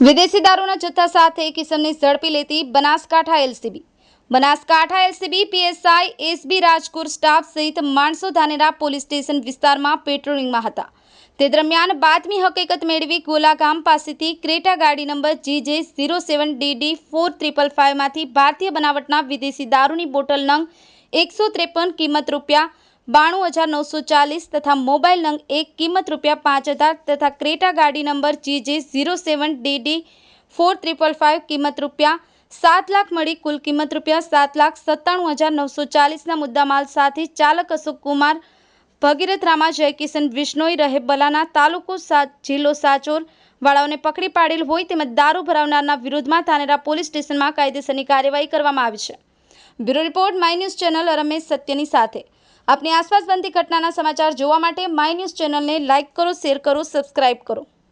વિદેશી દારૂના જથ્થા સાથે કિસમને ઝડપી લેતી Banaskantha LCB. Banaskantha LCB, PSI, SB Rajkot staff સહિત માણસો ધાનેરા પોલીસ સ્ટેશન વિસ્તારમાં પેટ્રોલિંગમાં હતા. તે દરમિયાન બાતમી હકીકત મેળવી ગોલા ગામ પાસેથી ક્રેટા ગાડી number GJ zero seven DD four triple ફાઇવમાંથી ભારતીય બનાવટના વિદેશી દારૂની બોટલ નંગ એકસો ત્રેપન કિંમત રૂપિયા બાણું હજાર નવસો ચાલીસ તથા મોબાઈલ નંગ એક કિંમત રૂપિયા પાંચ હજાર તથા ક્રેટા ગાડી number GJ zero seven DD four triple five કિંમત રૂપિયા સાત લાખ મળી કુલ કિંમત રૂપિયા સાત લાખ સત્તાણું હજાર નવસો ચાલીસના મુદ્દામાલ સાથે ચાલક અશોક કુમાર, ભગીરથ રામા, જયકિશન વિશ્નોઈ રહે બલાના તાલુકો જિલ્લો સાચોર વાળાઓને પકડી પાડેલ હોય તેમજ દારૂ ભરાવનારના વિરોધમાં થાનેરા પોલીસ સ્ટેશનમાં કાયદેસરની કાર્યવાહી કરવામાં આવી છે. Bureau report, my news channel Ramesh સત્યની સાથે. આપની આસપાસ બનતી ઘટનાના સમાચાર જોવા માટે માય ન્યૂઝ ચેનલને લાઇક કરો, શેર કરો, સબસ્ક્રાઇબ કરો.